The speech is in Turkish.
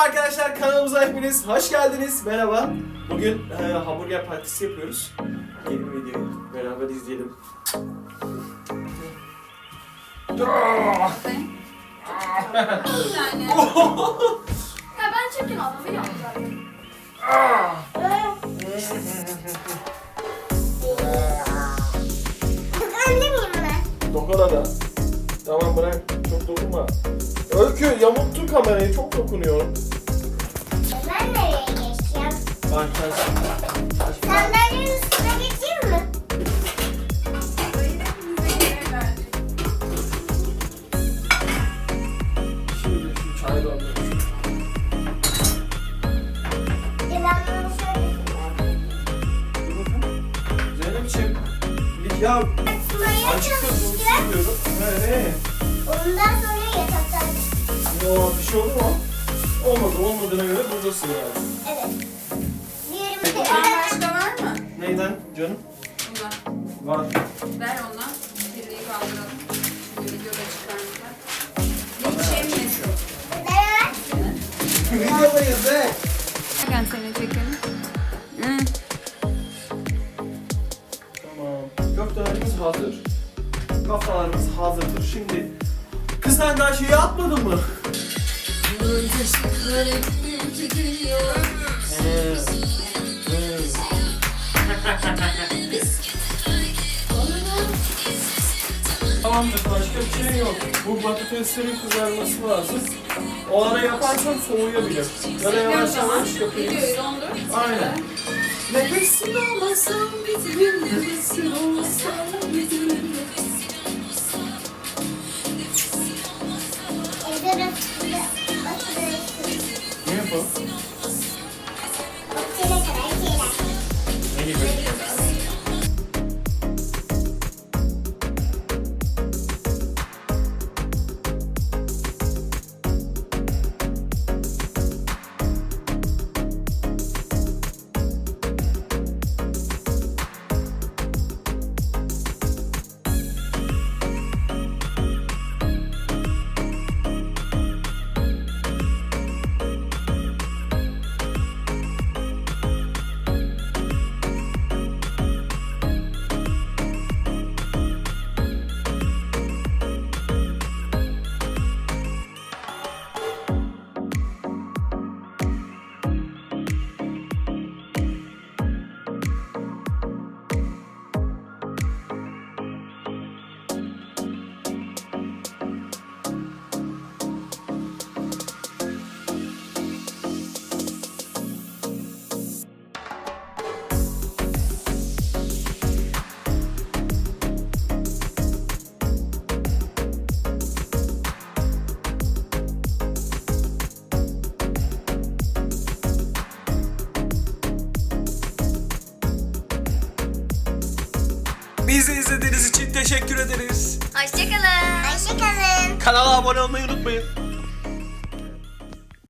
Merhaba arkadaşlar kanalımıza hepiniz hoş geldiniz. Merhaba. Bugün e, hamburger partisi yapıyoruz. Gelin videoyu beraber izleyelim. Ya ben çirkin oldum biliyor musun zaten? Da. Çok dokunma. Öykü yamulttun kamerayı çok dokunuyor. Ben nereye geçeceğim? Bak. Sandalyenin üstüne geçeyim mi? Şimdi şu çay ben bunu şöyle bakalım. Zeynep'ciğim. Ya açık gözlü çalışacağım. tutuyorum. Nereye? Ondan sonra yataktan. Yo bir şey oldu mu? Olmadı. Olmadığına göre buradasın yani. Evet. Diğerimi de Bundan başka var mı? Neyden canım? Bundan. Var. Ver ondan. Birliği kaldıralım. Şimdi videoda çıkarmışlar. Linçemeyiz. Beraber. Videodayız be. Gel seni çekelim. Hı. Tamam. Köftelerimiz hazır. Kafalarımız hazırdır. Şimdi sen daha şeyi atmadın mı? Tamamdır başka bir şey yok. Bu patateslerin kızarması lazım. O ara yaparsan soğuyabilir. Ya da yavaş zaman? yavaş yapayım. Aynen. Nefesin olmasam bitirim, nefesin olmasam Ayan po. Bizi izlediğiniz için teşekkür ederiz. Hoşçakalın. Hoşçakalın. Kanala abone olmayı unutmayın.